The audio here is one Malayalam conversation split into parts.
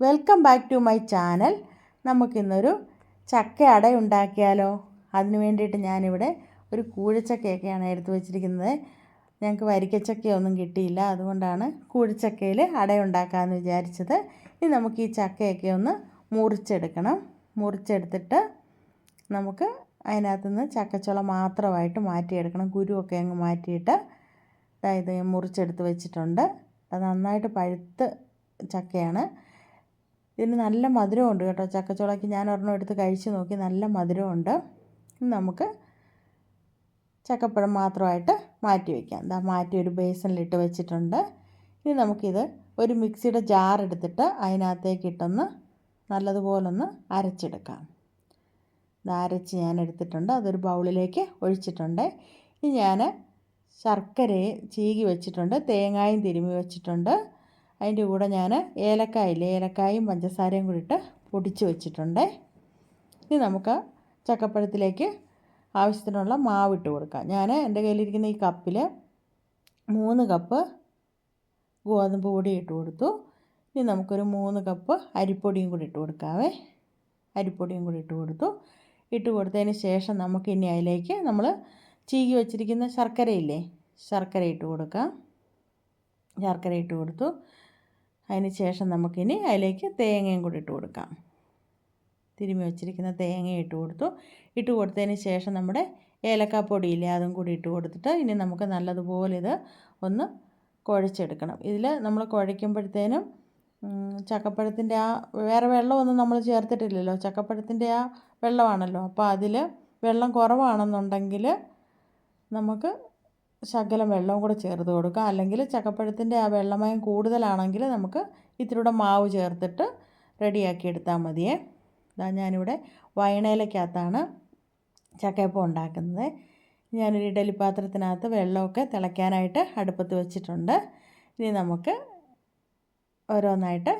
Welcome back to my channel നമുക്കിന്നൊരു ചക്ക അട ഉണ്ടാക്കിയാലോ? അതിന് വേണ്ടിയിട്ട് ഞാനിവിടെ ഒരു കൂഴച്ചക്കയൊക്കെയാണ് എടുത്തു വച്ചിരിക്കുന്നത്. ഞങ്ങൾക്ക് വരിക്കച്ചക്കയൊന്നും കിട്ടിയില്ല. അതുകൊണ്ടാണ് കൂഴച്ചക്കയിൽ അട ഉണ്ടാക്കാമെന്ന് വിചാരിച്ചത്. ഇനി നമുക്ക് ഈ ചക്കയൊക്കെ ഒന്ന് മുറിച്ചെടുക്കണം. മുറിച്ചെടുത്തിട്ട് നമുക്ക് അതിനകത്തുനിന്ന് ചക്കച്ചുള മാത്രമായിട്ട് മാറ്റിയെടുക്കണം. കുരുവൊക്കെ അങ്ങ് മാറ്റിയിട്ട് അതായത് മുറിച്ചെടുത്ത് വെച്ചിട്ടുണ്ട്. അത് നന്നായിട്ട് പഴുത്ത് ചക്കയാണ്. ഇതിന് നല്ല മധുരമുണ്ട് കേട്ടോ. ചക്കച്ചുളയ്ക്ക് ഞാൻ ഒരെണ്ണം എടുത്ത് കഴിച്ച് നോക്കി. നല്ല മധുരമുണ്ട്. നമുക്ക് ചക്കപ്പഴം മാത്രമായിട്ട് മാറ്റി വയ്ക്കാം എന്താ മാറ്റി ഒരു ബേസണിലിട്ട് വെച്ചിട്ടുണ്ട്. ഇനി നമുക്കിത് ഒരു മിക്സിയുടെ ജാർ എടുത്തിട്ട് അതിനകത്തേക്ക് ഇട്ടൊന്ന് നല്ലതുപോലൊന്ന് അരച്ചെടുക്കാം. അരച്ച് ഞാൻ എടുത്തിട്ടുണ്ട്. അതൊരു ബൗളിലേക്ക് ഒഴിച്ചിട്ടുണ്ട്. ഇനി ഞാൻ ശർക്കരയെ ചീകി വെച്ചിട്ടുണ്ട്. തേങ്ങായും തിരുമി വെച്ചിട്ടുണ്ട്. അതിന്റെ കൂടെ ഞാൻ ഏലക്കായില്ലേ ഏലക്കായും പഞ്ചസാരയും കൂടി ഇട്ട് പൊടിച്ച് വെച്ചിട്ടുണ്ട്. ഇനി നമുക്ക് ചക്കപ്പഴത്തിലേക്ക് ആവശ്യത്തിനുള്ള മാവ് ഇട്ട് കൊടുക്കാം. ഞാൻ എന്റെ കയ്യിലിരിക്കുന്ന ഈ കപ്പിൽ മൂന്ന് കപ്പ് ഗോതമ്പ് പൊടി ഇട്ട് കൊടുത്തു. ഇനി നമുക്കൊരു മൂന്ന് കപ്പ് അരിപ്പൊടിയും കൂടി ഇട്ട് കൊടുക്കാവേ. അരിപ്പൊടിയും കൂടി ഇട്ട് കൊടുത്തു. ഇട്ട് കൊടുത്തതിന് ശേഷം നമുക്ക് ഇനി അതിലേക്ക് നമ്മൾ ചീകി വെച്ചിരിക്കുന്ന ശർക്കരയില്ലേ ശർക്കര ഇട്ട് കൊടുക്കാം. ശർക്കര ഇട്ട് കൊടുത്തു. അതിന് ശേഷം നമുക്കിനി അതിലേക്ക് തേങ്ങയും കൂടി ഇട്ട് കൊടുക്കാം. തിരുമ്മി വെച്ചിരിക്കുന്ന തേങ്ങ ഇട്ട് കൊടുത്തു. ഇട്ട് കൊടുത്തതിന് ശേഷം നമ്മുടെ ഏലക്കാപ്പൊടിയില്ലേ അതും കൂടി ഇട്ട് കൊടുത്തിട്ട് ഇനി നമുക്ക് നല്ലതുപോലെ ഇത് ഒന്ന് കുഴച്ചെടുക്കണം. ഇതിൽ നമ്മൾ കുഴയ്ക്കുമ്പോഴത്തേനും ചക്കപ്പഴത്തിന്റെ ആ വേറെ വെള്ളമൊന്നും നമ്മൾ ചേർത്തിട്ടില്ലല്ലോ. ചക്കപ്പഴത്തിന്റെ ആ വെള്ളമാണല്ലോ. അപ്പോൾ അതിൽ വെള്ളം കുറവാണെന്നുണ്ടെങ്കിൽ നമുക്ക് ശകലം വെള്ളവും കൂടെ ചേർത്ത് കൊടുക്കുക. അല്ലെങ്കിൽ ചക്കപ്പഴത്തിന്റെ ആ വെള്ളമയം കൂടുതലാണെങ്കിൽ നമുക്ക് ഇത്തിരി മാവ് ചേർത്തിട്ട് റെഡിയാക്കി എടുത്താൽ മതിയേ. ഇതാ ഞാനിവിടെ വയണയിലക്കകത്താണ് ചക്കയപ്പം ഉണ്ടാക്കുന്നത്. ഞാനൊരു ഇഡലി പാത്രത്തിനകത്ത് വെള്ളമൊക്കെ തിളയ്ക്കാനായിട്ട് അടുപ്പത്ത് വെച്ചിട്ടുണ്ട്. ഇനി നമുക്ക് ഓരോന്നായിട്ട്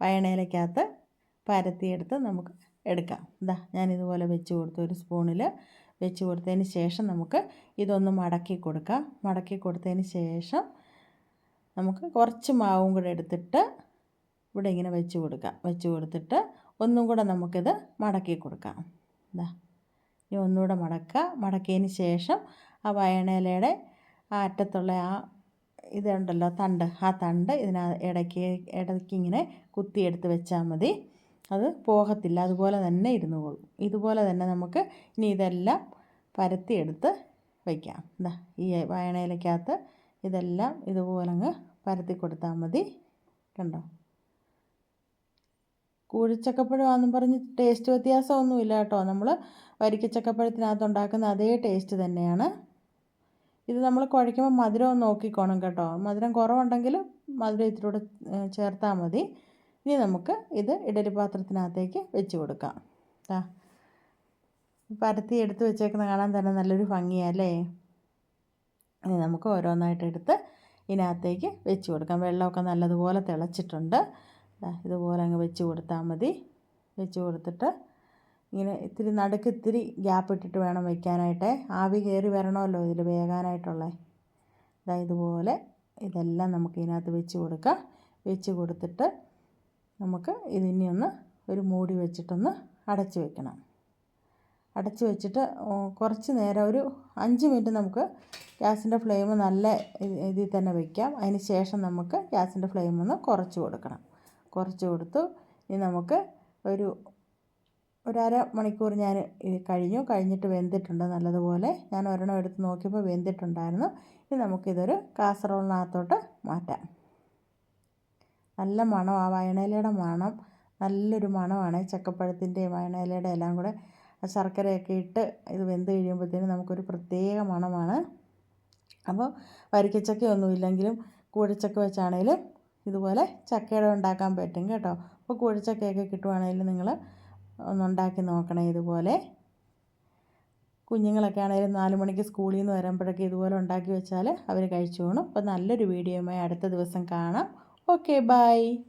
വയണയിലക്കകത്ത് പരത്തിയെടുത്ത് നമുക്ക് എടുക്കാം. ഇതാ ഞാനിതുപോലെ വെച്ച് കൊടുത്തു ഒരു സ്പൂണിൽ വെച്ച് കൊടുത്തതിന് ശേഷം നമുക്ക് ഇതൊന്ന് മടക്കി കൊടുക്കാം. മടക്കി കൊടുത്തതിന് ശേഷം നമുക്ക് കുറച്ച് മാവും കൂടെ എടുത്തിട്ട് ഇവിടെ ഇങ്ങനെ വെച്ച് കൊടുക്കാം. വെച്ച് കൊടുത്തിട്ട് ഒന്നും കൂടെ നമുക്കിത് മടക്കി കൊടുക്കാം. ഇതാ ഇനി ഒന്നുകൂടെ മടക്കുക. മടക്കിയതിന് ശേഷം ആ വയണയിലയുടെ ആ അറ്റത്തുള്ള ആ ഇതുണ്ടല്ലോ തണ്ട് ആ തണ്ട് ഇതിന ഇടയ്ക്ക് ഇടയ്ക്ക് ഇങ്ങനെ കുത്തിയെടുത്ത് വെച്ചാൽ മതി. അത് പോകത്തില്ല. അതുപോലെ തന്നെ ഇരുന്നുകൊള്ളും ഇതുപോലെ തന്നെ നമുക്ക് ഇനി ഇതെല്ലാം പരത്തിയെടുത്ത് വയ്ക്കാം എന്താ ഈ വയണയിലക്കകത്ത് ഇതെല്ലാം ഇതുപോലെ അങ്ങ് പരത്തി കൊടുത്താൽ മതി. കണ്ടോ? കൂഴിച്ചക്കപ്പഴമാണെന്നും പറഞ്ഞ് ടേസ്റ്റ് വ്യത്യാസമൊന്നുമില്ല കേട്ടോ. നമ്മൾ വരിക്കച്ചക്കപ്പഴത്തിനകത്ത് ഉണ്ടാക്കുന്ന അതേ ടേസ്റ്റ് തന്നെയാണ്. ഇത് നമ്മൾ കുഴയ്ക്കുമ്പോൾ മധുരം നോക്കിക്കോണം കേട്ടോ. മധുരം കുറവുണ്ടെങ്കിൽ മധുരം ഇത്തിരി ചേർത്താൽ മതി. ഇനി നമുക്ക് ഇത് ഇഡലി പാത്രത്തിനകത്തേക്ക് വെച്ച് കൊടുക്കാം. ആ പരത്തി എടുത്ത് വെച്ചേക്കുന്ന കാണാൻ തന്നെ നല്ലൊരു ഭംഗിയല്ലേ? ഇനി നമുക്ക് ഓരോന്നായിട്ട് എടുത്ത് ഇതിനകത്തേക്ക് വെച്ച് കൊടുക്കാം. വെള്ളമൊക്കെ നല്ലതുപോലെ തിളച്ചിട്ടുണ്ട്. ഇതുപോലെ അങ്ങ് വെച്ച് കൊടുത്താൽ മതി. വെച്ച് കൊടുത്തിട്ട് ഇങ്ങനെ ഇത്തിരി നടുക്ക് ഇത്തിരി ഗ്യാപ്പ് ഇട്ടിട്ട് വേണം വയ്ക്കാനായിട്ട് ആവി കയറി വരണമല്ലോ ഇതിൽ വേകാനായിട്ടുള്ളത് ഇതാ ഇതുപോലെ ഇതെല്ലാം നമുക്ക് ഇതിനകത്ത് വെച്ച് കൊടുക്കാം. വെച്ച് കൊടുത്തിട്ട് നമുക്ക് ഇതിനെ ഒന്ന് ഒരു മൂടി വെച്ചിട്ടൊന്ന് അടച്ചു വെക്കണം. അടച്ചു വെച്ചിട്ട് കുറച്ച് നേരം ഒരു അഞ്ച് മിനിറ്റ് നമുക്ക് ഗ്യാസിന്റെ ഫ്ലെയിം നല്ല ഇതിൽ തന്നെ വയ്ക്കാം അതിന് ശേഷം നമുക്ക് ഗ്യാസിന്റെ ഫ്ലെയിം ഒന്ന് കുറച്ച് കൊടുക്കണം. കുറച്ച് കൊടുത്തു ഇനി നമുക്ക് ഒരു ഒരര മണിക്കൂർ ഞാൻ കഴിഞ്ഞു. കഴിഞ്ഞിട്ട് വെന്തിട്ടുണ്ട് നല്ലതുപോലെ. ഞാൻ ഒരെണ്ണം എടുത്ത് നോക്കിയപ്പോൾ വെന്തിട്ടുണ്ടായിരുന്നു. ഇനി നമുക്കിതൊരു കാസറോളിനകത്തോട്ട് മാറ്റാം. നല്ല മണം ആ വയണയിലയുടെ മണം. നല്ലൊരു മണമാണ്. ചക്കപ്പഴത്തിന്റെ വയണയിലയുടെ എല്ലാം കൂടെ ശർക്കരയൊക്കെ ഇട്ട് ഇത് വെന്ത് കഴിയുമ്പോഴത്തേനും നമുക്കൊരു പ്രത്യേക മണമാണ്. അപ്പോൾ വരിക്കച്ചക്കയൊന്നും ഇല്ലെങ്കിലും കൂഴച്ചക്ക വെച്ചാണെങ്കിലും ഇതുപോലെ ചക്കയുടെ ഉണ്ടാക്കാൻ പറ്റും കേട്ടോ. അപ്പോൾ കൂഴച്ചക്കയൊക്കെ കിട്ടുവാണെങ്കിൽ നിങ്ങൾ ഒന്നുണ്ടാക്കി നോക്കണേ ഇതുപോലെ. കുഞ്ഞുങ്ങളൊക്കെ ആണെങ്കിലും നാല് മണിക്ക് സ്കൂളിൽ നിന്ന് വരുമ്പോഴൊക്കെ ഇതുപോലെ ഉണ്ടാക്കി വെച്ചാൽ അവർ കഴിച്ചോളും അപ്പോൾ നല്ലൊരു വീഡിയോയുമായി അടുത്ത ദിവസം കാണാം. Okay, bye.